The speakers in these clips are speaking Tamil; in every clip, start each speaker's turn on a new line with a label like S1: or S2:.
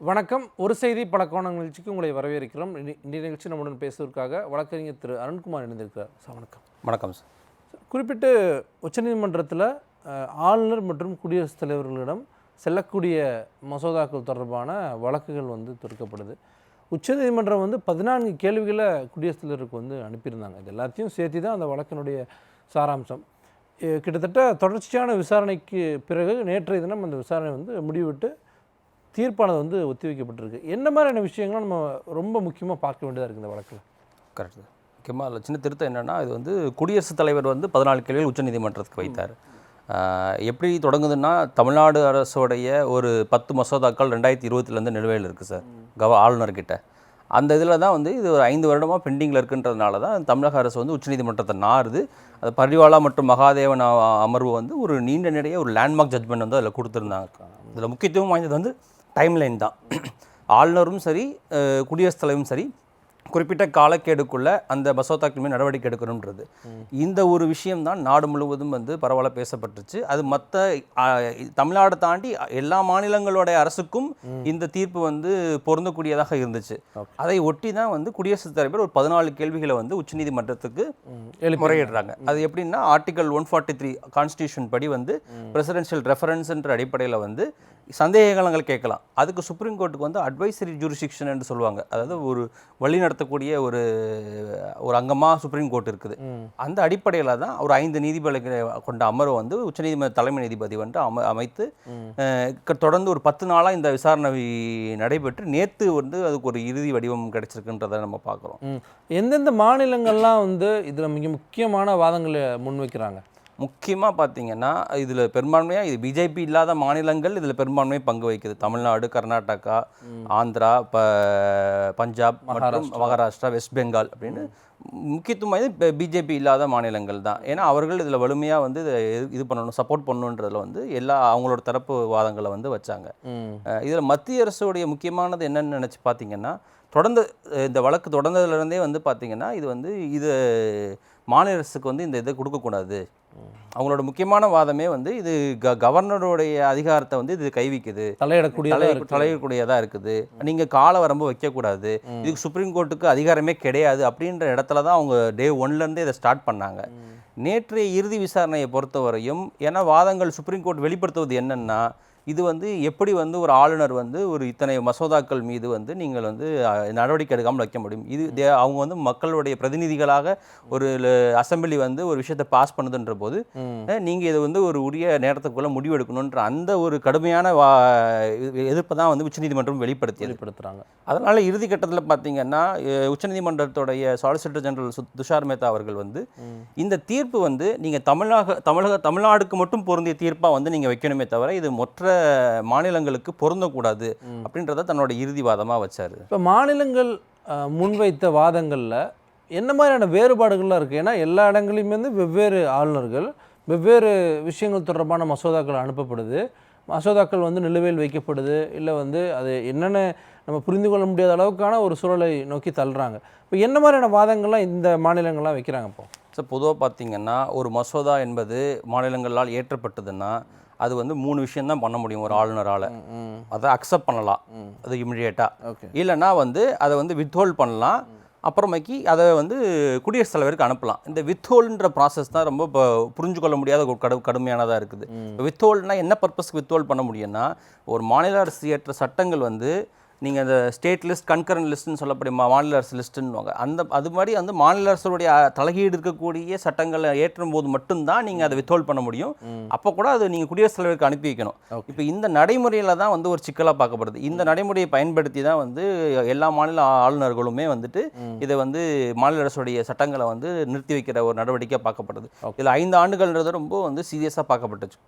S1: வணக்கம். ஒரு செய்தி பல கோண நிகழ்ச்சிக்கு உங்களை வரவேற்கிறோம். இனி- இன்றைய நிகழ்ச்சி நம்முடன் பேசுவதற்காக வழக்கறிஞர் திரு அருண்குமார் இணைந்திருக்கிறார். சார் வணக்கம்.
S2: வணக்கம் சார்.
S1: குறிப்பிட்டு உச்சநீதிமன்றத்தில் ஆளுநர் மற்றும் குடியரசுத் தலைவர்களிடம் செல்லக்கூடிய மசோதாக்கள் தொடர்பான வழக்குகள் வந்து தொடுக்கப்படுது. உச்சநீதிமன்றம் வந்து பதினான்கு கேள்விகளை குடியரசுத் தலைவருக்கு வந்து அனுப்பியிருந்தாங்க. இது எல்லாத்தையும் சேர்த்து தான் அந்த வழக்கினுடைய சாராம்சம். கிட்டத்தட்ட தொடர்ச்சியான விசாரணைக்கு பிறகு நேற்றைய தினம் அந்த விசாரணை வந்து முடிவிட்டு தீர்ப்பானது வந்து ஒத்திவைக்கப்பட்டிருக்கு என்ன மாதிரியான விஷயங்கள் நம்ம ரொம்ப முக்கியமாக பார்க்க வேண்டியதாக இருக்குது இந்த வழக்கில்?
S2: கரெக்ட் முக்கியமாக அதில் சின்ன திருத்தம் என்னென்னா இது வந்து குடியரசுத் தலைவர் வந்து பதினாலு கேள்விகள் உச்சநீதிமன்றத்துக்கு வைத்தார். எப்படி தொடங்குதுன்னா தமிழ்நாடு அரசோடைய ஒரு பத்து மசோதாக்கள் ரெண்டாயிரத்தி இருபத்திலேருந்து நிலுவையில் இருக்குது சார். கவ ஆளுநர்கிட்ட அந்த இதில் தான் வந்து இது ஒரு ஐந்து வருடமாக பெண்டிங்கில் இருக்குன்றதுனால தான் தமிழக அரசு வந்து உச்சநீதிமன்றத்தை நாருது அது பரிவாலா மற்றும் மகாதேவன் அமர்வு வந்து ஒரு நீண்ட நிறைய ஒரு லேண்ட்மார்க் ஜட்மெண்ட் வந்து அதில் கொடுத்துருந்தாங்க. இதில் முக்கியத்துவம் வாய்ந்தது வந்து டைம்லைன் தான். ஆளுநரும் சரி குடியரசுத் தலைவரும் சரி குறிப்பிட்ட காலக்கேடுக்குள்ள அந்த மசோதாக்கள் மீது நடவடிக்கை எடுக்கணுன்றது இந்த ஒரு விஷயம்தான் நாடு முழுவதும் வந்து பரவலாக பேசப்பட்டுச்சு. அது மற்ற தமிழ்நாடு தாண்டி எல்லா மாநிலங்களோட அரசுக்கும் இந்த தீர்ப்பு வந்து பொருந்தக்கூடியதாக இருந்துச்சு. அதை ஒட்டி தான் வந்து குடியரசுத் தலைவர் ஒரு பதினாலு கேள்விகளை வந்து உச்சநீதிமன்றத்துக்கு முறையிடுறாங்க. அது எப்படின்னா article one forty three constitution படி வந்து பிரசிடென்ஷியல் ரெஃபரன்ஸ்ன்ற அடிப்படையில் வந்து சந்தேகங்கள் கேட்கலாம். அதுக்கு சுப்ரீம் கோர்ட்டுக்கு வந்து அட்வைசரி ஜூரிசிக்ஷன் என்று சொல்லுவாங்க. அதாவது ஒரு வழி நடத்தக்கூடிய ஒரு ஒரு அங்கமாக சுப்ரீம் கோர்ட் இருக்குது. அந்த அடிப்படையில் தான் ஒரு ஐந்து நீதிபதிகளை கொண்ட அமர்வு வந்து உச்சநீதிமன்ற தலைமை நீதிபதி வந்து அம அமைத்து தொடர்ந்து ஒரு பத்து நாளாக இந்த விசாரணை நடைபெற்று நேற்று வந்து அதுக்கு ஒரு இறுதி வடிவம் கிடைச்சிருக்குன்றதை நம்ம பார்க்குறோம்.
S1: எந்தெந்த மாநிலங்கள்லாம் வந்து இதில் மிக முக்கியமான வாதங்களை முன்வைக்கிறாங்க?
S2: முக்கியமாக பார்த்தீங்கன்னா இதில் பெரும்பான்மையாக இது பிஜேபி இல்லாத மாநிலங்கள் இதில் பெரும்பான்மை பங்கு வகிக்குது. தமிழ்நாடு கர்நாடகா ஆந்திரா ப பஞ்சாப் மற்றும் மகாராஷ்டிரா. வெஸ்ட் பெங்கால் அப்படின்னு முக்கியத்துவம் வாய்ந்தது பிஜேபி இல்லாத மாநிலங்கள் தான். ஏன்னா அவர்கள் இதில் வலிமையாக வந்து இதை இது- இது பண்ணணும் சப்போர்ட் பண்ணணுன்றதுல வந்து எல்லா அவங்களோட தரப்பு வாதங்களை வந்து வச்சாங்க. இதில் மத்திய அரசுடைய முக்கியமானது என்னன்னு நினச்சி பார்த்தீங்கன்னா தொடர்ந்து இந்த வழக்கு தொடர்ந்ததுலேருந்தே வந்து பார்த்தீங்கன்னா இது வந்து இது மாநில அரசுக்கு வந்து இந்த இதை கொடுக்கக்கூடாது. அவங்களோட முக்கியமான வாதமே வந்து இது க கவர்னருடைய அதிகாரத்தை வந்து இது கைவிக்குது.
S1: தலையிடக்கூடிய
S2: தலை தலையக்கூடியதாக இருக்குது. நீங்கள் கால வரம்பு வைக்கக்கூடாது. இதுக்கு சுப்ரீம் கோர்ட்டுக்கு அதிகாரமே கிடையாது அப்படின்ற இடத்துல தான் அவங்க டே ஒன்லேருந்தே இதை ஸ்டார்ட் பண்ணாங்க. நேற்றைய இறுதி விசாரணையை பொறுத்தவரையும் ஏன்னா வாதங்கள் சுப்ரீம் கோர்ட் வெளிப்படுத்துவது என்னன்னா இது வந்து எப்படி வந்து ஒரு ஆளுநர் வந்து ஒரு இத்தனை மசோதாக்கள் மீது வந்து நீங்கள் வந்து நடவடிக்கை எடுக்காமல் வைக்க முடியும்? இது அவங்க வந்து மக்களுடைய பிரதிநிதிகளாக ஒரு அசெம்பிளி வந்து ஒரு விஷயத்தை பாஸ் பண்ணுதுன்ற போது
S1: ம்.
S2: அஹ் நீங்க இது வந்து ஒரு உரிய நேரத்துக்குள்ள முடிவெடுக்கணுன்ற அந்த ஒரு கடுமையான வா எதிர்ப்பை தான் வந்து உச்சநீதிமன்றம் வெளிப்படுத்தியது.
S1: வெளிப்படுத்துகிறாங்க
S2: அதனால இறுதி கட்டத்தில் பார்த்தீங்கன்னா உச்சநீதிமன்றத்துடைய சாலிசிட்டர் ஜெனரல் சு- துஷார் மேத்தா அவர்கள் வந்து இந்த தீர்ப்பு வந்து நீங்கள் தமிழக தமிழக தமிழ்நாடுக்கு மட்டும் பொருந்திய தீர்ப்பாக வந்து நீங்கள் வைக்கணுமே தவிர இது மற்ற மாநிலங்களுக்கு பொருந்தக்கூடாது அப்படின்றத தன்னோட இறுதி வாதமாக வச்சாரு.
S1: இப்போ மாநிலங்கள் முன்வைத்த வாதங்களில் என்ன மாதிரியான வேறுபாடுகள்லாம் இருக்குது ஏன்னா எல்லா இடங்களையுமே வந்து வெவ்வேறு ஆளுநர்கள் வெவ்வேறு விஷயங்கள் தொடர்பான மசோதாக்கள் அனுப்பப்படுது. மசோதாக்கள் வந்து நிலுவையில் வைக்கப்படுது. இல்லை வந்து அது என்னென்ன நம்ம புரிந்து கொள்ள முடியாத அளவுக்கான ஒரு சூழலை நோக்கி தள்ளுறாங்க. இப்போ என்ன மாதிரியான வாதங்கள்லாம் இந்த மாநிலங்கள்லாம் வைக்கிறாங்க இப்போ?
S2: ஸோ பொதுவாக பார்த்தீங்கன்னா ஒரு மசோதா என்பது மாநிலங்களால் ஏற்றப்பட்டதுன்னா அது வந்து மூணு விஷயம் தான் பண்ண முடியும் ஒரு ஆளுநரால். அதை அக்செப்ட் பண்ணலாம். அது இமிடியேட்டாக இல்லைன்னா வந்து அதை வந்து வித்ஹோல்ட் பண்ணலாம். அப்புறமேக்கி அதை வந்து குடியரசுத் தலைவருக்கு அனுப்பலாம். இந்த வித்ஹோல்ன்ற ப்ராசஸ் தான் ரொம்ப இப்போ புரிஞ்சு கொள்ள முடியாத ஒரு கடு கடுமையானதாக இருக்குது. வித்ஹோல்ட்னா என்ன பர்பஸ்க்கு வித்ஹோல்ட் பண்ண முடியும்னா ஒரு மாநில அரசு ஏற்ற சட்டங்கள் வந்து நீங்கள் அந்த ஸ்டேட் லிஸ்ட் கன்கரண்ட் லிஸ்ட்னு சொல்லக்கூடிய மா- மாநில அரசு லிஸ்ட்டுன்னுவாங்க அந்த அது மாதிரி வந்து மாநில அரசுடைய அஹ், தலையீடு இருக்கக்கூடிய சட்டங்களை ஏற்றும் போது மட்டும்தான் நீங்கள் அதை வித்ஹோல்ட் பண்ண முடியும். அப்போ கூட அது நீங்கள் குடியரசுத் தலைவருக்கு அனுப்பி வைக்கணும். இப்போ இந்த நடைமுறையில் தான் வந்து ஒரு சிக்கலாக பார்க்கப்படுது. இந்த நடைமுறையை பயன்படுத்தி தான் வந்து எல்லா மாநில ஆளுநர்களுமே வந்துட்டு இதை வந்து மாநில அரசுடைய சட்டங்களை வந்து நிறுத்தி வைக்கிற ஒரு நடவடிக்கையாக பார்க்கப்படுது. இதில் ஐந்து ஆண்டுகள்ன்றது ரொம்ப வந்து சீரியஸாக பார்க்கப்பட்டுச்சு.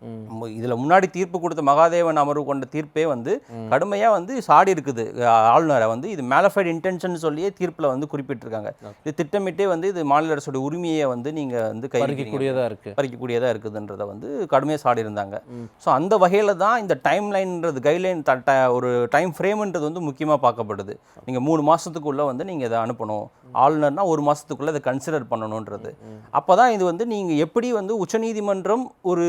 S2: இதில் முன்னாடி தீர்ப்பு கொடுத்த மகாதேவன் அமர்வு கொண்ட தீர்ப்பே வந்து கடுமையாக வந்து சாடி இருக்குது வருது ஆளுநரை வந்து இது மேலஃபைட் இன்டென்ஷன் சொல்லியே தீர்ப்பில் வந்து குறிப்பிட்டிருக்காங்க. இது திட்டமிட்டே வந்து இது மாநில அரசோட உரிமையை வந்து நீங்கள் வந்து கை
S1: பறிக்கக்கூடியதாக இருக்குது
S2: பறிக்கக்கூடியதாக இருக்குதுன்றதை வந்து கடுமையாக சாடி இருந்தாங்க ஸோ அந்த வகையில் தான் இந்த டைம் லைன்ன்றது கைட்லைன் ஒரு டைம் ஃப்ரேம்ன்றது வந்து முக்கியமாக பார்க்கப்படுது. நீங்கள் மூணு மாதத்துக்குள்ளே வந்து நீங்கள் இதை அனுப்பணும். ஆளுநர்னா ஒரு மாதத்துக்குள்ளே இதை கன்சிடர் பண்ணணுன்றது. அப்போ தான் இது வந்து நீங்கள் எப்படி வந்து உச்சநீதிமன்றம் ஒரு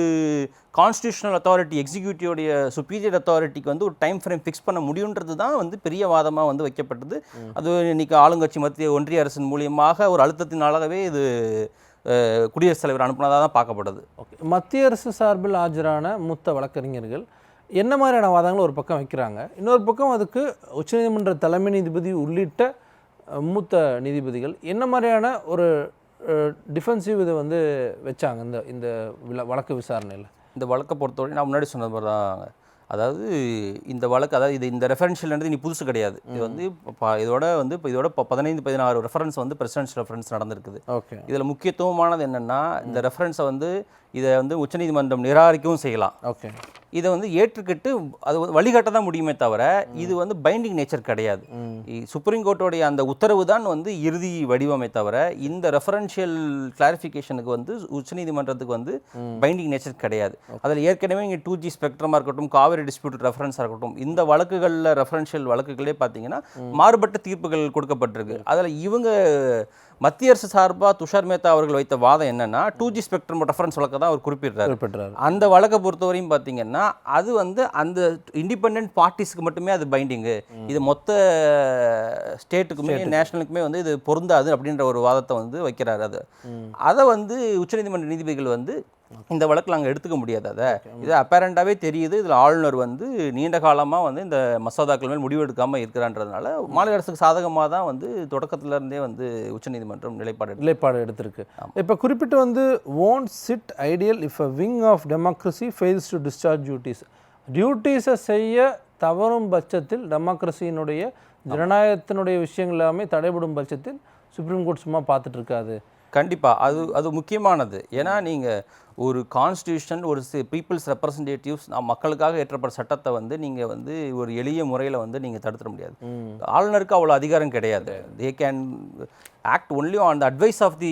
S2: கான்ஸ்டியூஷனல் அத்தாரிட்டி எக்ஸிக்யூட்டிவோடைய சுப்பீரியர் அத்தாரிட்டிக்கு வந்து ஒரு டைம் ஃப்ரேம் ஃபிக்ஸ் பண்ண முடியுன்றது தான் வந்து பெரிய வாதமாக வந்து வைக்கப்பட்டது. அது இன்னைக்கு ஆளுங்கட்சி மத்திய ஒன்றிய அரசின் மூலியமாக ஒரு அழுத்தத்தினாலவே இது குடியரசுத் தலைவர் அனுப்புனதாக தான் பார்க்கப்படுது
S1: ஓகே. மத்திய அரசு சார்பில் ஆஜரான மூத்த வழக்கறிஞர்கள் என்ன மாதிரியான வாதங்களை ஒரு பக்கம் வைக்கிறாங்க? இன்னொரு பக்கம் அதுக்கு உச்சநீதிமன்ற தலைமை நீதிபதி உள்ளிட்ட மூத்த நீதிபதிகள் என்ன மாதிரியான ஒரு டிஃபென்சிவ் இதை வந்து வச்சாங்க இந்த இந்த வழக்கு விசாரணையில்?
S2: இந்த வழக்கை பொறுத்தவரை நான் முன்னாடி சொன்னது மாதிரி தான் அதாவது இந்த வழக்கு அதாவது இது இந்த ரெஃபரன்ஷியல்ன்றது இனி புதுசு கிடையாது. இது வந்து இதோட வந்து இப்போ இதோட பதினைந்து பதினாறு ரெஃபரன்ஸ் வந்து பிரசிடென்ஸ் ரெஃபரன்ஸ் நடந்திருக்குது.
S1: ஓகே.
S2: இதில் முக்கியத்துவமானது என்னென்னா இந்த ரெஃபரன்ஸை வந்து இதை வந்து உச்சநீதிமன்றம் நிராகரிக்கவும் செய்யலாம்.
S1: ஓகே.
S2: இதை வந்து ஏற்றுக்கிட்டு அது வழிகாட்ட தான் முடியுமே தவிர இது வந்து பைண்டிங் நேச்சர் கிடையாது. சுப்ரீம் கோர்ட்டோடைய அந்த உத்தரவு தான் வந்து இறுதி வடிவமே தவிர இந்த ரெஃபரன்ஷியல் கிளாரிஃபிகேஷனுக்கு வந்து உச்சநீதிமன்றத்துக்கு வந்து பைண்டிங் நேச்சர் கிடையாது. அதில் ஏற்கனவே இங்கே டூ ஜி ஸ்பெக்ட்ரமாக இருக்கட்டும் காவிரி டிஸ்பியூட் ரெஃபரன்ஸாக இருக்கட்டும் இந்த வழக்குகளில் ரெஃபரன்ஷியல் வழக்குகளே பார்த்தீங்கன்னா மாறுபட்ட தீர்ப்புகள் கொடுக்கப்பட்டிருக்கு. அதில் இவங்க மத்திய அரசு சார்பாக துஷார் மேத்தா அவர்கள் வைத்த வாதம் என்னன்னா டூ ஜி ஸ்பெக்ட்ரம் ரெஃபரன்ஸ் வழக்கை தான் அவர் குறிப்பிட்றாரு. அந்த வழக்கை பொறுத்தவரையும் பார்த்தீங்கன்னா அது வந்து அந்த இண்டிபெண்ட் பார்ட்டிஸ்க்கு மட்டுமே அது பைண்டிங்கு இது மொத்த ஸ்டேட்டுக்குமே நேஷனலுக்குமே வந்து இது பொருந்தாது அப்படின்ற ஒரு வாதத்தை வந்து வைக்கிறாரு அது. அதை வந்து உச்சநீதிமன்ற நீதிபதிகள் வந்து இந்த வழக்கில் நாங்கள் எடுத்துக்க முடியாது அதை. இது அப்பேரண்டாகவே தெரியுது. இதில் ஆளுநர் வந்து நீண்ட காலமாக வந்து இந்த மசோதாக்கள் மேல் முடிவு எடுக்காமல் இருக்கிறான்றதுனால மாநில அரசுக்கு சாதகமாக தான் வந்து தொடக்கத்துல இருந்தே வந்து உச்சநீதிமன்றம் நிலைப்பாடு
S1: நிலைப்பாடு எடுத்திருக்கு. இப்போ குறிப்பிட்டு வந்து own sit ideal if a wing of democracy fails to discharge duties டியூட்டிஸை செய்ய தவறும் பட்சத்தில் டெமோக்ரஸியினுடைய ஜனநாயகத்தினுடைய விஷயங்கள் எல்லாமே தடைபடும் பட்சத்தில் சுப்ரீம் கோர்ட் சும்மா பார்த்துட்டு இருக்காது.
S2: கண்டிப்பாக அது அது முக்கியமானது. ஏன்னா நீங்கள் ஒரு கான்ஸ்டியூஷன் ஒரு பீப்புள்ஸ் ரெப்ரசன்டேட்டிவ்ஸ் மக்களுக்காக ஏற்றப்பட்ட சட்டத்தை வந்து நீங்கள் வந்து ஒரு எளிய முறையில் வந்து நீங்கள் தடுத்துட முடியாது. ஆளுநருக்கு அவ்வளோ அதிகாரம் கிடையாது. They can act only on the advice of the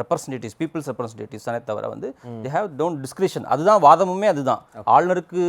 S2: representatives people's representatives தானே தவிர வந்து தே ஹேவ் டோன்ட் டிஸ்கிரிஷன் அதுதான் வாதமுமே அதுதான். ஆளுநருக்கு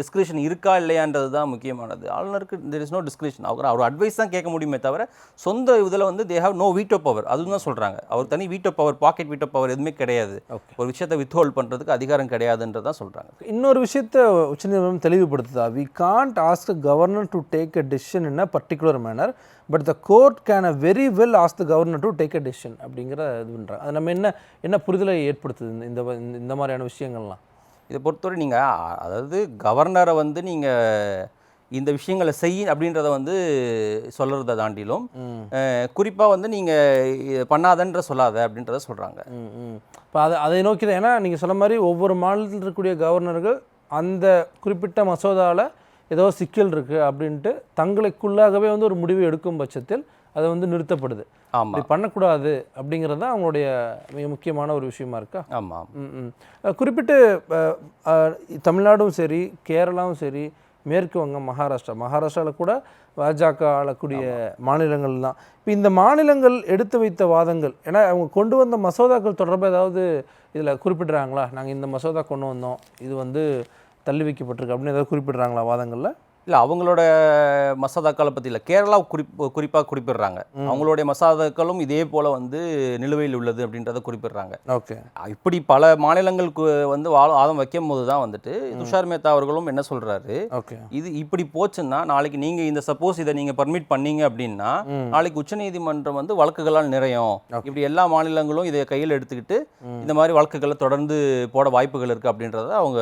S2: டிஸ்கிரிஷன் இருக்கா இல்லையான்றது தான் முக்கியமானது. ஆளுநருக்கு தெர் இஸ் நோ டிஸ்கிரிஷன் அவர் அவர் அட்வைஸ் தான் கேட்க முடியுமே தவிர சொந்த இதில் வந்து they have no veto power அதுவும் தான் சொல்கிறாங்க அவர் தனி veto power pocket veto power எதுவுமே கிடையாது. ஒரு விஷயத்தை வித்ஹோல்ட் பண்ணுறதுக்கு அதிகாரம் கிடையாதுன்றது தான் சொல்கிறாங்க
S1: இன்னொரு விஷயத்தை உச்சநீதிமன்றம் தெளிவுபடுத்துதா? We can't ask governor to take a decision in a particular manner but the court can a very well ask the governor to take a decision அப்படிங்கிற இது பண்ணுறாங்க அது நம்ம என்ன என்ன புரிதலை ஏற்படுத்துது இந்த- இந்த மாதிரியான விஷயங்கள்லாம்?
S2: இதை பொறுத்தவரை நீங்கள் அதாவது கவர்னரை வந்து நீங்கள் இந்த விஷயங்களை செய் அப்படின்றத வந்து சொல்கிறத தாண்டிலும் குறிப்பாக வந்து நீங்கள் பண்ணாதன்ற சொல்லாத அப்படின்றத சொல்கிறாங்க
S1: இப்போ அதை அதை நோக்கி தான் ஏன்னா நீங்கள் சொன்ன மாதிரி ஒவ்வொரு மாநிலத்தில் இருக்கக்கூடிய கவர்னர்கள் அந்த குறிப்பிட்ட மசோதாவில் ஏதோ சிக்கல் இருக்குது அப்படின்ட்டு தங்களுக்குள்ளாகவே வந்து ஒரு முடிவு எடுக்கும் பட்சத்தில் அது வந்து நிறுத்தப்படுது.
S2: ஆமாம்
S1: அப்படி பண்ணக்கூடாது அப்படிங்கிறது தான் அவங்களுடைய மிக முக்கியமான ஒரு விஷயமா இருக்கா?
S2: ஆமாம்
S1: ம், குறிப்பிட்டு தமிழ்நாடும் சரி கேரளாவும் சரி மேற்கு வங்கம் மகாராஷ்டிரா. மகாராஷ்டிராவில் கூட பாஜக ஆளக்கூடிய மாநிலங்கள் தான் இப்போ இந்த மாநிலங்கள் எடுத்து வைத்த வாதங்கள் ஏன்னா அவங்க கொண்டு வந்த மசோதாக்கள் தொடர்பாக ஏதாவது இதில் குறிப்பிடுறாங்களா? நாங்கள் இந்த மசோதா கொண்டு வந்தோம் இது வந்து தள்ளி வைக்கப்பட்டிருக்கு அப்படின்னு ஏதாவது குறிப்பிடுறாங்களா வாதங்களில்?
S2: இல்லை அவங்களோட மசோதாக்களை பற்றி இல்லை. கேரளா குறிப்பு குறிப்பாக குறிப்பிடுறாங்க அவங்களுடைய மசோதாக்களும் இதே போல் வந்து நிலுவையில் உள்ளது அப்படின்றத குறிப்பிடுறாங்க.
S1: ஓகே.
S2: இப்படி பல மாநிலங்களுக்கு வந்து வாதம் வைக்கும் போது தான் வந்துட்டு துஷார் மேத்தா அவர்களும் என்ன சொல்கிறாரு
S1: ஓகே.
S2: இது இப்படி போச்சுன்னா நாளைக்கு நீங்க இந்த சப்போஸ் இதை நீங்க பர்மிட் பண்ணீங்க அப்படின்னா நாளைக்கு உச்சநீதிமன்றம் வந்து வழக்குகளால் நிறையும். இப்படி எல்லா மாநிலங்களும் இதை கையில் எடுத்துக்கிட்டு இந்த மாதிரி வழக்குகளை தொடர்ந்து போட வாய்ப்புகள் இருக்கு அப்படின்றத அவங்க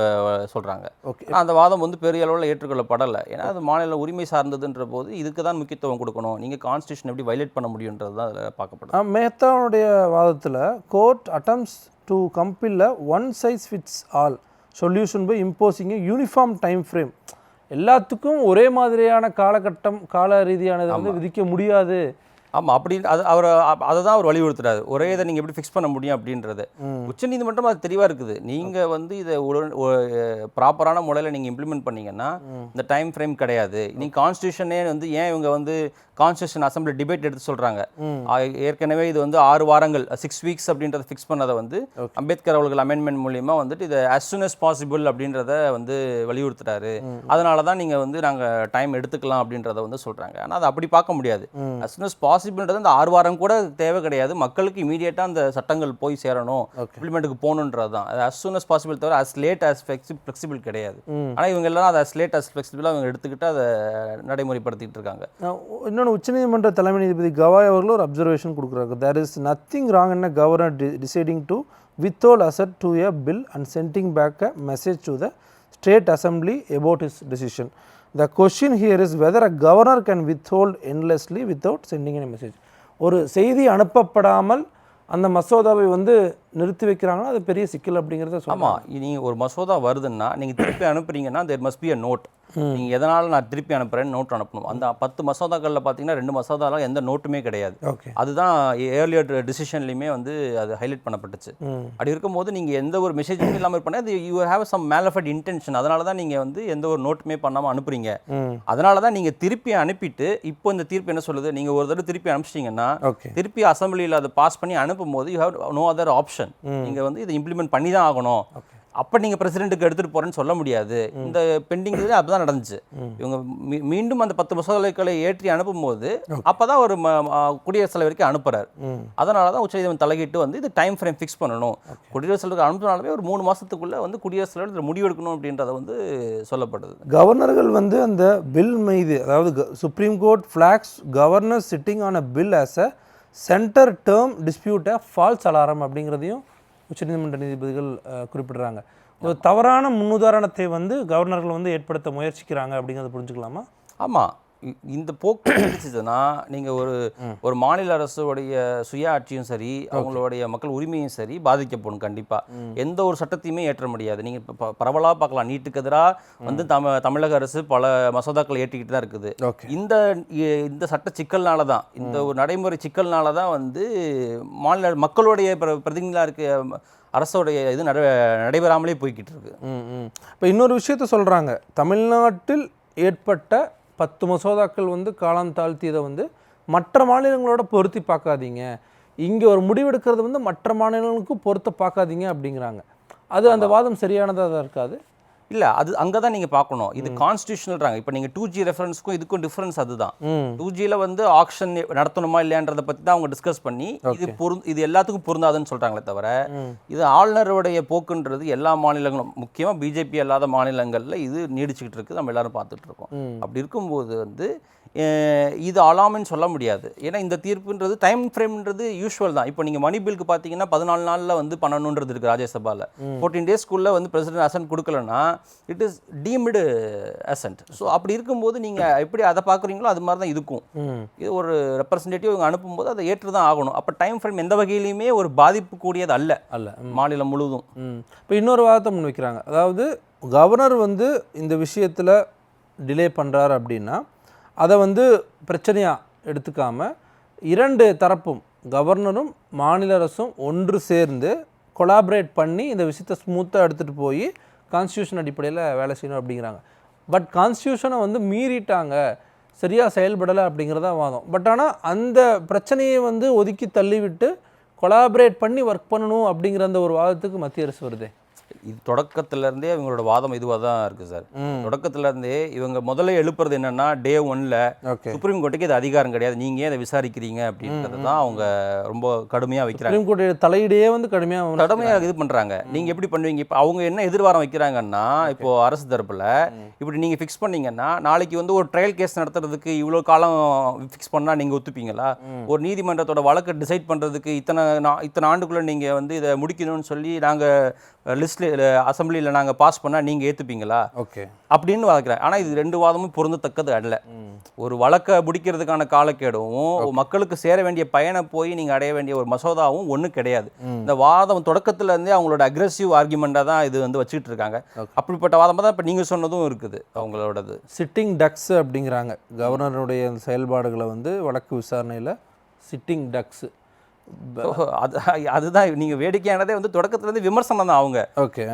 S2: சொல்றாங்க.
S1: ஓகே.
S2: அந்த வாதம் வந்து பெரிய அளவில் ஏற்றுக்கொள்ளப்படலை. ஏன்னா அது மாநில உரிமை சார்ந்ததுன்ற போது இதுக்கு தான் முக்கியத்துவம் கொடுக்கணும். நீங்க கான்ஸ்டியூஷன் எப்படி வைலேட் பண்ண முடியுன்றது தான் அதில் பார்க்கப்படுது
S1: ஆ, மேத்தாவுடைய வாதத்தில் court attempts to compel one size fits all solution by imposing uniform time frame எல்லாத்துக்கும் ஒரே மாதிரியான காலகட்டம் கால ரீதியானதை வந்து விதிக்க முடியாது.
S2: ஆமாம் அப்படி அது அவர் அதை தான் அவர் வலியுறுத்துறாரு. ஒரே இதை நீங்கள் எப்படி ஃபிக்ஸ் பண்ண முடியும் அப்படின்றது. உச்சநீதிமன்றம் அது தெளிவாக இருக்குது. நீங்கள் வந்து இதை உடன் ப்ராப்பரான முறையில் நீங்கள் இம்ப்ளிமெண்ட் பண்ணீங்கன்னா இந்த டைம் ஃப்ரேம் கிடையாது. நீங்கள் கான்ஸ்டியூஷனே வந்து ஏன் இவங்க வந்து கான்ஸ்டியூஷன் அசம்பிளி டிபேட் எடுத்து சொல்கிறாங்க ஏற்கனவே இது வந்து ஆறு வாரங்கள் சிக்ஸ் வீக்ஸ் அப்படின்றத ஃபிக்ஸ் பண்ணதை வந்து அம்பேத்கர் அவர்கள் அமெண்ட்மெண்ட் மூலியமா வந்துட்டு இதை as soon as பாசிபிள் அப்படின்றத வந்து வலியுறுத்துறாரு. அதனால தான் நீங்கள் வந்து நாங்கள் டைம் எடுத்துக்கலாம் அப்படின்றத வந்து சொல்கிறாங்க ஆனால் அதை அப்படி பார்க்க முடியாது. as soon as பாசிபிள்ன்றது அந்த ஆறு வாரம் கூட தேவை கிடையாது. மக்களுக்கு இமீடியட்டாக அந்த சட்டங்கள் போய் சேரணும். இம்ப்ளிமெண்ட்டுக்கு போகணுன்றது தான். அது as soon as பாசிபிள் தவிர as லேட் as ஃப்ளெக்சிபிள் கிடையாது. ஆனால் இவங்க எல்லாம் அதை as லேட் as ஃப்ளெக்சிபிளாக அவங்க எடுத்துக்கிட்டு அதை நடைமுறைப்படுத்திட்டு இருக்காங்க.
S1: இன்னொன்று உச்சநீதிமன்ற தலைமை நீதிபதி கவாய் அவர்கள் ஒரு அப்சர்வேஷன் கொடுக்குறாங்க தேர் இஸ் நத்திங் ராங் என்ன governor deciding to withhold asset to a bill and sending back a message to the state assembly about his decision. The question here is whether a governor can withhold endlessly without sending any message. ஒரு செய்தி அனுப்பப்படாமல் அந்த மசோதாவை வந்து நிறுத்தி வைக்கிறாங்கன்னா அது பெரிய சிக்கல் அப்படிங்கிறத
S2: ஆமாம் நீங்கள் ஒரு மசோதா வருதுன்னா நீங்கள் திருப்பி அனுப்புறீங்கன்னா there must be a note நீங்கள் எதனால் நான் திருப்பி அனுப்புகிறேன்னு நோட் அனுப்பணும். அந்த பத்து மசோதாக்களில் பார்த்தீங்கன்னா ரெண்டு மசோதாலாம் எந்த நோட்டுமே கிடையாது. அதுதான் ஏர்லியர் டிசிஷன்லையுமே வந்து அது ஹைலைட் பண்ணப்பட்டுச்சு. அப்படி இருக்கும்போது நீங்கள் எந்த ஒரு மெசேஜுமே இல்லாமல் பண்ண அது you have some malafide intention அதனால தான் நீங்கள் வந்து எந்த ஒரு நோட்டுமே பண்ணாமல் அனுப்புறீங்க. அதனால தான் நீங்கள் திருப்பி அனுப்பிட்டு இப்போ இந்த தீர்ப்பு என்ன சொல்லுது? நீங்கள் ஒரு தடவை திருப்பி அனுப்பிச்சிட்டிங்கன்னா திருப்பி அசம்பிளியில் அதை பாஸ் பண்ணி அனுப்பும் போது you have no other option நீங்கள் வந்து இதை இம்ப்ளிமெண்ட் பண்ணி தான் ஆகணும் அப்போ நீங்கள் பிரசிடென்ட்டுக்கு எடுத்துகிட்டு போகிறேன்னு சொல்ல முடியாது. இந்த பெண்டிங் இது அப்பதான் நடந்துச்சு. இவங்க மீண்டும் அந்த பத்து மசோதாக்களை ஏற்றி அனுப்பும்போது அப்போ தான் ஒரு குடியரசுத் தலைவருக்கு அனுப்புறாரு.
S1: ம்.
S2: அதனால தான் உச்சநீதிமன்றம் தலையிட்டு வந்து இது டைம் ஃப்ரேம் ஃபிக்ஸ் பண்ணணும். குடியரசுத் தலைவருக்கு அனுப்பினாலுமே ஒரு மூணு மாதத்துக்குள்ளே வந்து குடியரசுத் தலைவர் முடிவெடுக்கணும் அப்படின்றத வந்து சொல்லப்படுது.
S1: கவர்னர்கள் வந்து அந்த பில் மீது அதாவது supreme court flags governor sitting on a bill as a centre term dispute false alarm அப்படிங்கிறதையும் உச்சநீதிமன்ற நீதிபதிகள் குறிப்பிடுறாங்க. ஒரு தவறான முன்னுதாரணத்தை வந்து கவர்னர்கள் வந்து ஏற்படுத்த முயற்சிக்கிறாங்க அப்படிங்கிறத புரிஞ்சுக்கலாமா?
S2: ஆமாம் இந்த போக்கு நீடிச்சதுன்னா நீங்கள் ஒரு ஒரு மாநில அரசுடைய சுய ஆட்சியும் சரி அவங்களுடைய மக்கள் உரிமையும் சரி பாதிக்கப்படும் கண்டிப்பாக எந்த ஒரு சட்டத்தையுமே ஏற்ற முடியாது. நீங்கள் இப்போ பரவலாக பார்க்கலாம். நீட்டுக்கு எதிராக வந்து தம தமிழக அரசு பல மசோதாக்கள் ஏற்றிக்கிட்டு தான் இருக்குது. இந்த இந்த சட்ட சிக்கல்னால தான் இந்த ஒரு நடைமுறை சிக்கல்னால தான் வந்து மாநில மக்களுடைய பிர- பிரதிநிதிகளா இருக்க அரசோடைய இது நட நடைபெறாமலே போய்கிட்டு இருக்கு.
S1: இப்போ இன்னொரு விஷயத்த சொல்கிறாங்க தமிழ்நாட்டில் ஏற்பட்ட பத்து மசோதாக்கள் வந்து காலம் தாழ்த்தியதை வந்து மற்ற மாநிலங்களோட பொருத்தி பார்க்காதீங்க. இங்கே ஒரு முடிவெடுக்கிறது வந்து மற்ற மாநிலங்களுக்கும் பொருத்த பார்க்காதீங்க அப்படிங்கிறாங்க. அது அந்த வாதம் சரியானதாக தான் இருக்காது
S2: இல்லை அது அங்கே தான் நீங்கள் பார்க்கணும். இது கான்ஸ்டியூஷனல்றாங்க இப்போ நீங்கள் டூ ஜி ரெஃபரன்ஸ்க்கும் இதுக்கும் டிஃப்ரென்ஸ் அதுதான். டூ ஜியில் வந்து ஆக்ஷன் நடத்தணுமா இல்லையான்றதை பற்றி தான் அவங்க டிஸ்கஸ் பண்ணி இது பொருந் இது எல்லாத்துக்கும் பொருந்தாதுன்னு சொல்கிறாங்களே தவிர. இது ஆளுநருடைய போக்குன்றது எல்லா மாநிலங்களும் முக்கியமாக பிஜேபி அல்லாத மாநிலங்களில் இது நீடிச்சுக்கிட்டு இருக்குது நம்ம எல்லாரும் பார்த்துட்டு இருக்கோம். அப்படி இருக்கும்போது வந்து இது அலாமன்னு சொல்ல முடியாது. ஏன்னா இந்த தீர்ப்புன்றது டைம் ஃப்ரேம்ன்றது யூஷுவல் தான். இப்போ நீங்கள் மணி பில்க்கு பார்த்தீங்கன்னா பதினாலு நாளில் வந்து பண்ணணுன்றது இருக்குது ராஜ்யசபாவில் ஃபோர்டீன் டேஸ்க்குள்ளே வந்து பிரசிடென்ட் அசன்ட் கொடுக்கலன்னா it is deemed assent. So அப்படி இருக்கும்போது நீங்கள் எப்படி அதை பார்க்குறீங்களோ அது மாதிரி தான் இருக்கும் இது ஒரு ரெப்ரசன்டேட்டிவ் இவங்க அனுப்பும்போது அதை ஏற்று தான் ஆகணும். அப்போ டைம் ஃப்ரேம் எந்த வகையிலையுமே ஒரு பாதிப்பு கூடியது அல்ல.
S1: அல்ல.
S2: மாநிலம் முழுவதும்.
S1: இப்போ இன்னொரு வாதத்தை முன் வைக்கிறாங்க. அதாவது கவர்னர் வந்து இந்த விஷயத்தில் டிலே பண்ணுறாரு அப்படின்னா அதை வந்து பிரச்சனையாக எடுத்துக்காம இரண்டு தரப்பும் கவர்னரும் மாநில அரசும் ஒன்று சேர்ந்து கொலாபரேட் பண்ணி இந்த விஷயத்தை ஸ்மூத்தாக எடுத்துகிட்டு போய் கான்ஸ்டியூஷன் அடிப்படையில் வேலை செய்யணும் அப்படிங்கிறாங்க. பட் கான்ஸ்டியூஷனை வந்து மீறிட்டாங்க. சரியாக செயல்படலை அப்படிங்கிறதா வாதம். பட் ஆனால் அந்த பிரச்சனையை வந்து ஒதுக்கி தள்ளிவிட்டு கொலாபரேட் பண்ணி ஒர்க் பண்ணணும் அப்படிங்கிற அந்த ஒரு வாதத்துக்கு மத்திய அரசு வருதே.
S2: இது தொடக்கத்துல இருந்தே இவங்களோட வாதம் இதுவாக தான் இருக்குது சார்.
S1: ம்.
S2: தொடக்கத்துல இருந்தே இவங்க முதல்ல எழுப்புறது என்னன்னா டே ஒன்ல சுப்ரீம் கோர்ட்டுக்கு இது அதிகாரம் கிடையாது. நீங்க ஏன் இதை விசாரிக்கிறீங்க அப்படின்றத தான் அவங்க ரொம்ப கடுமையா வைக்கிறாங்க.
S1: சுப்ரீம் கோர்ட் தலையிடையே வந்து கடுமையாக
S2: கடுமையாக இது பண்றாங்க. நீங்க எப்படி பண்ணுவீங்க? இப்போ அவங்க என்ன எதிர்வாரம் வைக்கிறாங்கன்னா இப்போ அரசு தரப்புல இப்படி நீங்க ஃபிக்ஸ் பண்ணீங்கன்னா நாளைக்கு வந்து ஒரு ட்ரையல் கேஸ் நடத்துறதுக்கு இவ்வளோ காலம் ஃபிக்ஸ் பண்ணா நீங்க ஒத்துப்பீங்களா? ஒரு நீதிமன்றத்தோட வழக்கை டிசைட் பண்றதுக்கு இத்தனை இத்தனை ஆண்டுக்குள்ள நீங்க வந்து இதை முடிக்கணும்னு சொல்லி நாங்க லிஸ்ட்ல அசம்பிளியில் நாங்க பாஸ் பண்ணா நீங்க ஏத்துப்பீங்களா?
S1: ஓகே.
S2: அப்படின்னு வாதிக்கிறாங்க ஆனா இது ரெண்டு வாதமும் பொருந்தத்தக்கது அல்ல. ஒரு வழக்கை முடிக்கிறதுக்கான காலக்கேடும் மக்களுக்கு சேர வேண்டிய பயனை போய் நீங்க அடைய வேண்டிய ஒரு மசோதாவும் ஒண்ணும் கிடையாது. இந்த வாதம் தொடக்கத்துல இருந்தே அவங்களோட அக்ரெசிவ் ஆர்குமெண்ட்டாக தான் இது வந்து வச்சுக்கிட்டு இருக்காங்க. அப்படிப்பட்ட வாதமாக தான் இப்போ நீங்க சொன்னதும் இருக்குது அவங்களோடது.
S1: சிட்டிங் டக்ஸ் அப்படிங்கிறாங்க. கவர்னருடைய செயல்பாடுகளை வந்து வழக்கு விசாரணையில் சிட்டிங் டக்ஸு
S2: அது அதுதான். நீங்கள் வேடிக்கையானதே வந்து தொடக்கத்துலேருந்து விமர்சனம் தான் அவங்க.
S1: ஓகே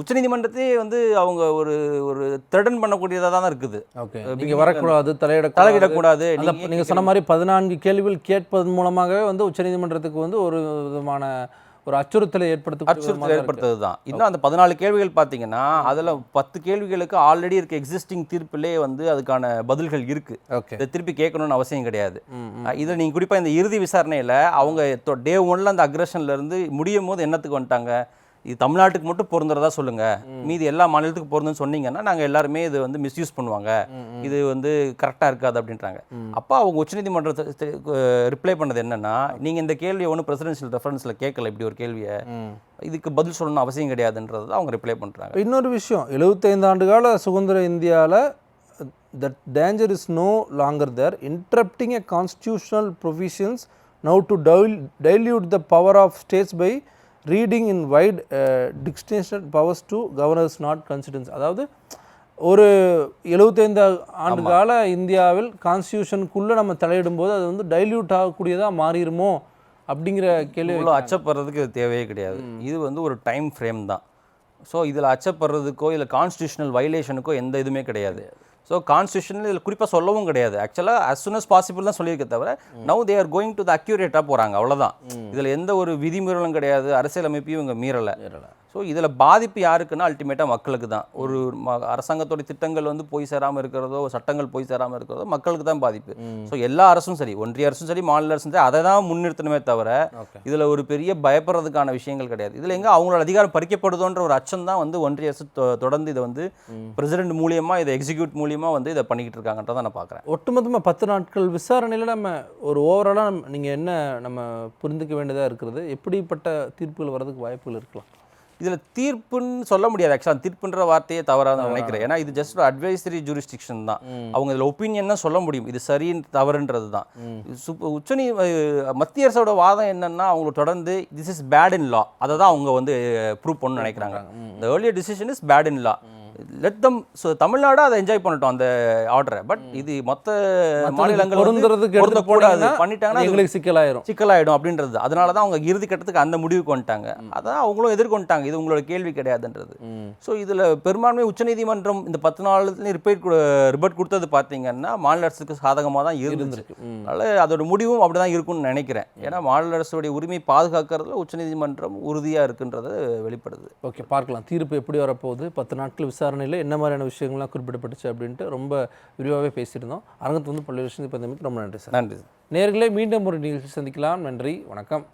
S2: உச்சநீதிமன்றத்தையே வந்து அவங்க ஒரு ஒரு த்ரெடன் பண்ணக்கூடியதாக தான் இருக்குது.
S1: ஓகே. நீங்கள் வரக்கூடாது தலையிட
S2: தலையிடக்கூடாது.
S1: நீங்கள் சொன்ன மாதிரி பதினான்கு கேள்விகள் கேட்பதன் மூலமாகவே வந்து உச்சநீதிமன்றத்துக்கு வந்து ஒரு விதமான ஒரு அச்சுறுத்தலை ஏற்படுத்த
S2: அச்சுறுத்தல் ஏற்படுத்துறது தான் இன்னும் அந்த பதினாலு கேள்விகள் பார்த்தீங்கன்னா அதில் பத்து கேள்விகளுக்கு ஆல்ரெடி இருக்க எக்ஸிஸ்டிங் தீர்ப்பிலே வந்து அதுக்கான பதில்கள் இருக்கு.
S1: ஓகே
S2: இதை திருப்பி கேட்கணும்னு அவசியம் கிடையாது. இதில் நீங்கள் குறிப்பாக இந்த இறுதி விசாரணையில் அவங்க டே ஒன்ல அந்த அக்ரஷன்ல இருந்து முடியும் போது என்னத்துக்கு வந்துட்டாங்க? இது தமிழ்நாட்டுக்கு மட்டும் பொருந்துறதா சொல்லுங்க. மீதி எல்லா மாநிலத்துக்கும் பொருந்துன்னு சொன்னீங்கன்னா நாங்கள் எல்லாருமே இது வந்து மிஸ்யூஸ் பண்ணுவாங்க. இது வந்து கரெக்டாக இருக்காது அப்படின்றாங்க. அப்போ அவங்க உச்சநீதிமன்றத்தை ரிப்ளை பண்ணது என்னன்னா நீங்கள் இந்த கேள்வியை ஒன்றும் பிரசிடென்ஷியல் ரெஃபரன்ஸில் கேட்கல இப்படி ஒரு கேள்வியை. இதுக்கு பதில் சொல்லணும்னு அவசியம் கிடையாதுன்றது தான் அவங்க ரிப்ளை பண்ணுறாங்க
S1: இன்னொரு விஷயம் 75 ஆண்டு கால சுதந்திர இந்தியாவில் that danger is no longer there interpreting a constitutional provisions now to dilute the power of states by reading in wide discretion powers to governors not consistent அதாவது ஒரு 75 ஆண்டு கால இந்தியாவில் கான்ஸ்டியூஷனுக்குள்ளே நம்ம தலையிடும்போது அது வந்து டைல்யூட் ஆகக்கூடியதாக மாறிடுமோ அப்படிங்கிற கேள்வி
S2: அச்சப்படுறதுக்கு இது தேவையே கிடையாது. இது வந்து ஒரு டைம் ஃப்ரேம் தான். ஸோ இதில் அச்சப்படுறதுக்கோ இல்லை கான்ஸ்டியூஷனல் வைலேஷனுக்கோ எந்த இதுவுமே கிடையாது. ஸோ கான்ஸ்டியூஷன் இதில் குறிப்பாக சொல்லவும் கிடையாது. ஆக்சுவலாக as soon as possible தான் சொல்லியிருக்க தவிர now they are going to the அக்யூரேட்டாக போகிறாங்க அவ்வளோதான் இதில் எந்த ஒரு விதிமீறலும் கிடையாது. அரசியலமைப்பையும் இவங்க மீறலை. ஸோ இதில் பாதிப்பு யாருக்குன்னா அல்டிமேட்டாக மக்களுக்கு தான் ஒரு ம- அரசாங்கத்தோட திட்டங்கள் வந்து போய் சேராமல் இருக்கிறதோ சட்டங்கள் போய் சேராமல் இருக்கிறதோ மக்களுக்கு தான் பாதிப்பு ஸோ எல்லா அரசும் சரி ஒன்றிய அரசும் சரி மாநில அரசும் சரி அதை தான் முன்னிறுத்தணுமே தவிர இதில் ஒரு பெரிய பயப்படுறதுக்கான விஷயங்கள் கிடையாது. இதில் எங்கே அவங்களோட அதிகாரம் பறிக்கப்படுதோன்ற ஒரு அச்சம் தான் வந்து ஒன்றிய அரசு தொடர்ந்து இதை வந்து பிரசிடென்ட் மூலியமாக இதை எக்ஸிக்யூட் மூலியமாக வந்து இதை பண்ணிக்கிட்டு இருக்காங்கன்றதை நான் பார்க்குறேன்
S1: ஒட்டுமொத்தமாக பத்து நாட்கள் விசாரணையில் நம்ம ஒரு ஓவராலாக நீங்கள் என்ன நம்ம புரிந்துக்க வேண்டியதாக இருக்கிறது? எப்படிப்பட்ட தீர்ப்புகள் வர்றதுக்கு வாய்ப்புகள் இருக்கலாம்?
S2: இதில் தீர்ப்புன்னு சொல்ல முடியாது. ஆக்சுவலாக தீர்ப்புன்ற வார்த்தையே தவறாக நான் நினைக்கிறேன். ஏன்னா இது ஜஸ்ட் ஒரு அட்வைசரி ஜூரிஸ்டிக்ஷன் தான். அவங்க இதில் ஒப்பீனியன் தான் சொல்ல முடியும். இது சரின்னு தவறுன்றது தான். உச்சநீ மத்திய அரசோட வாதம் என்னன்னா அவங்க தொடர்ந்து this is bad in law அதை தான் அவங்க வந்து ப்ரூவ் பண்ணணும்னு நினைக்கிறாங்க. இந்த earlier decision is bad in law let them so Tamil Nadu அதை என்ஜாய் பண்ணட்டும் அந்த ஆர்டரை பட் இது மொத்த மாநிலங்கள்
S1: பொருந்துறதுக்கு
S2: பொருந்தக்கூடாது.
S1: போனீங்கன்னா
S2: பண்ணிட்டாங்கன்னா
S1: எங்களுக்கு சிக்கலாயிரும்.
S2: சிக்கலாயிடும் அப்படின்றது. அதனால தான் அவங்க இறுதி கட்டத்துக்கு அந்த முடிவுக்கு வந்துட்டாங்க. அதான் அவங்களும் எதிர்கொண்டாங்க இது உங்களோட கேள்வி கிடையாதுன்றது. ஸோ இதில் பெரும்பான்மை உச்சநீதிமன்றம் இந்த பத்து நாள்ல ரிப்பேட் ரிப்போர்ட் கொடுத்தது பார்த்தீங்கன்னா மாநில அரசுக்கு சாதகமாக தான் இருந்துச்சு.
S1: இருந்திருக்கு.
S2: அதனால அதோட முடிவும் அப்படி தான் இருக்கும்னு நினைக்கிறேன். ஏன்னா மாநில அரசுடைய உரிமை பாதுகாக்கிறதுல உச்சநீதிமன்றம் உறுதியாக இருக்குன்றது வெளிப்படுது.
S1: ஓகே பார்க்கலாம். தீர்ப்பு எப்படி வரப்போகுது? பத்து நாட்கள் விசாரணையில் என்ன மாதிரியான விஷயங்கள்லாம் குறிப்பிடப்பட்டுச்சு அப்படின்ட்டு ரொம்ப விரிவாகவே பேசியிருந்தோம். அரங்கத்து வந்து பல்வேறு விஷயங்கள் இப்போ ரொம்ப நன்றி சார்.
S2: நன்றி
S1: நேர்களே மீண்டும் ஒரு நிகழ்ச்சி சந்திக்கலாம். நன்றி. வணக்கம்.